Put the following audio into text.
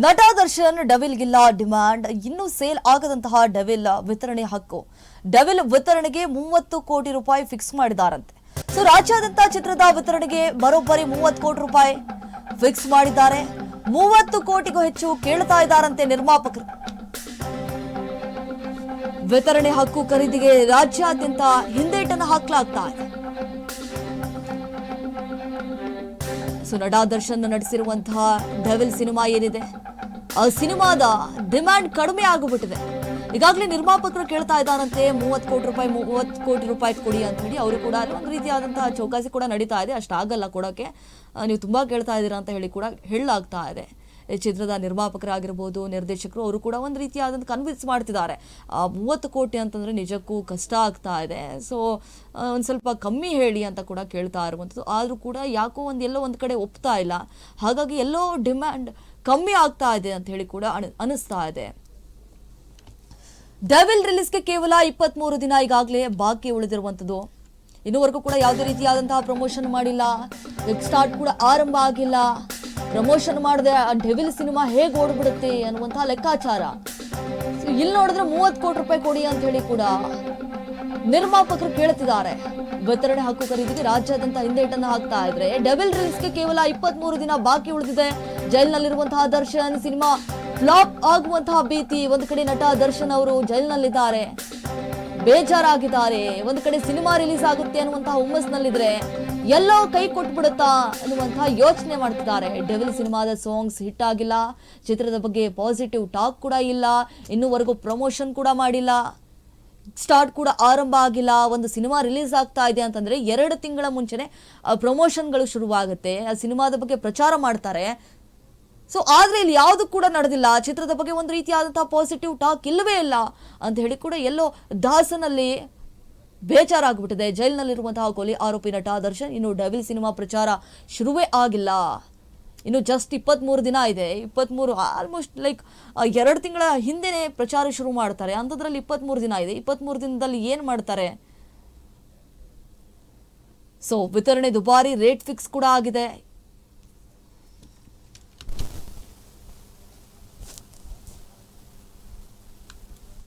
ನಟ ದರ್ಶನ್ ಡವಿಲ್ಗಿಲ್ಲ ಡಿಮ್ಯಾಂಡ್. ಇನ್ನೂ ಸೇಲ್ ಆಗದಂತಹ ಡವಿಲ್ ವಿತರಣೆ ಹಕ್ಕು. ಡವಿಲ್ ವಿತರಣೆಗೆ ಮೂವತ್ತು ಕೋಟಿ ರೂಪಾಯಿ ಫಿಕ್ಸ್ ಮಾಡಿದಾರಂತೆ. ಸೊ, ರಾಜ್ಯಾದ್ಯಂತ ಚಿತ್ರದ ವಿತರಣೆಗೆ ಬರೋಬ್ಬರಿ ಮೂವತ್ತು ಕೋಟಿ ರೂಪಾಯಿ ಫಿಕ್ಸ್ ಮಾಡಿದ್ದಾರೆ. ಮೂವತ್ತು ಕೋಟಿಗೂ ಹೆಚ್ಚು ಕೇಳ್ತಾ ಇದ್ದಾರಂತೆ ನಿರ್ಮಾಪಕರು. ವಿತರಣೆ ಹಕ್ಕು ಖರೀದಿಗೆ ರಾಜ್ಯಾದ್ಯಂತ ಹಿಂದೇಟನ್ನು ಹಾಕಲಾಗ್ತಾ ಇದೆ. ಸೊ ನಟ ದರ್ಶನ್ ನಡೆಸಿರುವಂತಹ ಡೆವಿಲ್ ಸಿನಿಮಾ ಏನಿದೆ? ಆ ಸಿನಿಮಾದ ಡಿಮ್ಯಾಂಡ್ ಕಡಿಮೆ ಆಗಿಬಿಟ್ಟಿದೆ. ಈಗಾಗಲೇ ನಿರ್ಮಾಪಕರು ಕೇಳ್ತಾ ಇದ್ದಾರಂತೆ, ಮೂವತ್ತು ಕೋಟಿ ರೂಪಾಯಿ, ಮೂವತ್ತು ಕೋಟಿ ರೂಪಾಯಿ ಕೊಡಿ ಅಂತ ಹೇಳಿ. ಅವರು ಕೂಡ ಒಂದು ರೀತಿಯಾದಂತಹ ಚೌಕಾಸಿ ಕೂಡ ನಡೀತಾ ಇದೆ. ಅಷ್ಟಾಗಲ್ಲ ಕೊಡೋಕ್ಕೆ ನೀವು ತುಂಬ ಕೇಳ್ತಾ ಇದ್ದೀರಾ ಅಂತ ಹೇಳಿ ಕೂಡ ಹೇಳಲಾಗ್ತಾ ಇದೆ. ಚಿತ್ರದ ನಿರ್ಮಾಪಕರಾಗಿರ್ಬೋದು, ನಿರ್ದೇಶಕರು ಅವರು ಕೂಡ ಒಂದು ರೀತಿಯಾದಂಥ ಕನ್ವಿನ್ಸ್ ಮಾಡ್ತಿದ್ದಾರೆ. ಮೂವತ್ತು ಕೋಟಿ ಅಂತಂದರೆ ನಿಜಕ್ಕೂ ಕಷ್ಟ ಆಗ್ತಾ ಇದೆ. ಸೊ ಒಂದು ಸ್ವಲ್ಪ ಕಮ್ಮಿ ಹೇಳಿ ಅಂತ ಕೂಡ ಕೇಳ್ತಾ ಇರುವಂಥದ್ದು ಆದರೂ ಕೂಡ ಯಾಕೋ ಒಂದು ಎಲ್ಲೋ ಒಂದು ಕಡೆ ಒಪ್ತಾ ಇಲ್ಲ. ಹಾಗಾಗಿ ಎಲ್ಲೋ ಡಿಮ್ಯಾಂಡ್ ಕಮ್ಮಿ ಆಗ್ತಾ ಇದೆ ಅಂತ ಹೇಳಿ ಕೂಡ ಅನ ಅನಿಸ್ತಾ ಇದೆ. ಡೆವಿಲ್ ರಿಲೀಸ್ಗೆ ಕೇವಲ ಇಪ್ಪತ್ತ್ಮೂರು ದಿನ ಈಗಾಗಲೇ ಬಾಕಿ ಉಳಿದಿರುವಂಥದ್ದು ಇನ್ನೂವರೆಗೂ ಕೂಡ ಯಾವುದೇ ರೀತಿಯಾದಂತಹ ಪ್ರಮೋಷನ್ ಮಾಡಿಲ್ಲ. ವೆಬ್ ಸ್ಟಾರ್ಟ್ ಕೂಡ ಆರಂಭ ಆಗಿಲ್ಲ. ಪ್ರಮೋಷನ್ ಮಾಡಿದೆ ಆ ಡೆವಿಲ್ ಸಿನಿಮಾ ಹೇಗೆ ಓಡ್ಬಿಡುತ್ತೆ ಅನ್ನುವಂಥ ಲೆಕ್ಕಾಚಾರ. ಇಲ್ಲಿ ನೋಡಿದ್ರೆ ಮೂವತ್ತು ಕೋಟಿ ರೂಪಾಯಿ ಕೊಡಿ ಅಂತ ಹೇಳಿ ಕೂಡ ನಿರ್ಮಾಪಕರು ಕೇಳ್ತಿದ್ದಾರೆ. ವಿತರಣೆ ಹಕ್ಕು ಖರೀದಿಗೆ ರಾಜ್ಯಾದ್ಯಂತ ಹಿಂದೇಟನ್ನು ಹಾಕ್ತಾ ಇದ್ರೆ ಡೆವಿಲ್ ರಿಲೀಸ್ಗೆ ಕೇವಲ ಇಪ್ಪತ್ಮೂರು ದಿನ ಬಾಕಿ ಉಳಿದಿದೆ. ಜೈಲಿನಲ್ಲಿರುವಂತಹ ದರ್ಶನ್ ಸಿನಿಮಾ ಫ್ಲಾಪ್ ಆಗುವಂತಹ ಭೀತಿ. ಒಂದು ಕಡೆ ನಟ ದರ್ಶನ್ ಅವರು ಜೈಲ್ನಲ್ಲಿದ್ದಾರೆ. ಬೇಜಾರಾಗಿದ್ದಾರೆ. ಒಂದು ಕಡೆ ಸಿನಿಮಾ ರಿಲೀಸ್ ಆಗುತ್ತೆ ಅನ್ನುವಂತಹ ಹುಮ್ಮಸ್ನಲ್ಲಿದ್ರೆ ಎಲ್ಲೋ ಕೈ ಕೊಟ್ಬಿಡುತ್ತಾ ಅನ್ನುವಂತಹ ಯೋಚನೆ ಮಾಡ್ತಿದ್ದಾರೆ. ಡೆವಿಲ್ ಸಿನಿಮಾದ ಸಾಂಗ್ಸ್ ಹಿಟ್ ಆಗಿಲ್ಲ. ಚಿತ್ರದ ಬಗ್ಗೆ ಪಾಸಿಟಿವ್ ಟಾಕ್ ಕೂಡ ಇಲ್ಲ. ಇನ್ನೂವರೆಗೂ ಪ್ರಮೋಷನ್ ಕೂಡ ಮಾಡಿಲ್ಲ. ಸ್ಟಾರ್ಟ್ ಕೂಡ ಆರಂಭ ಆಗಿಲ್ಲ. ಒಂದು ಸಿನಿಮಾ ರಿಲೀಸ್ ಆಗ್ತಾ ಇದೆ ಅಂತಂದ್ರೆ ಎರಡು ತಿಂಗಳ ಮುಂಚೆನೆ ಪ್ರಮೋಷನ್ಗಳು ಶುರುವಾಗುತ್ತೆ. ಆ ಸಿನಿಮಾದ ಬಗ್ಗೆ ಪ್ರಚಾರ ಮಾಡ್ತಾರೆ. ಸೊ, ಆದ್ರೆ ಇಲ್ಲಿ ಯಾವುದು ಕೂಡ ನಡೆದಿಲ್ಲ. ಚಿತ್ರದ ಬಗ್ಗೆ ಒಂದು ರೀತಿಯಾದಂತಹ ಪಾಸಿಟಿವ್ ಟಾಕ್ ಇಲ್ಲವೇ ಇಲ್ಲ ಅಂತ ಹೇಳಿ ಕೂಡ ಎಲ್ಲೋ ದಾಸನಲ್ಲಿ ಬೇಜಾರಾಗ್ಬಿಟ್ಟಿದೆ. ಜೈಲಿನಲ್ಲಿರುವಂತಹ ಕೊಲೆ ಆರೋಪಿ ನಟ ದರ್ಶನ್, ಇನ್ನು ಡವಿಲ್ ಸಿನಿಮಾ ಪ್ರಚಾರ ಶುರುವೇ ಆಗಿಲ್ಲ. ಇನ್ನು ಜಸ್ಟ್ ಇಪ್ಪತ್ತ್ಮೂರು ದಿನ ಇದೆ. ಇಪ್ಪತ್ತ್ಮೂರು ಆಲ್ಮೋಸ್ಟ್ ಲೈಕ್ ಎರಡು ತಿಂಗಳ ಹಿಂದೆನೇ ಪ್ರಚಾರ ಶುರು ಮಾಡ್ತಾರೆ. ಅಂಥದ್ರಲ್ಲಿ ಇಪ್ಪತ್ತ್ಮೂರು ದಿನ ಇದೆ. ಇಪ್ಪತ್ತ್ಮೂರು ದಿನದಲ್ಲಿ ಏನು ಮಾಡ್ತಾರೆ? ಸೊ ವಿತರಣೆ ದುಬಾರಿ ರೇಟ್ ಫಿಕ್ಸ್ ಕೂಡ ಆಗಿದೆ.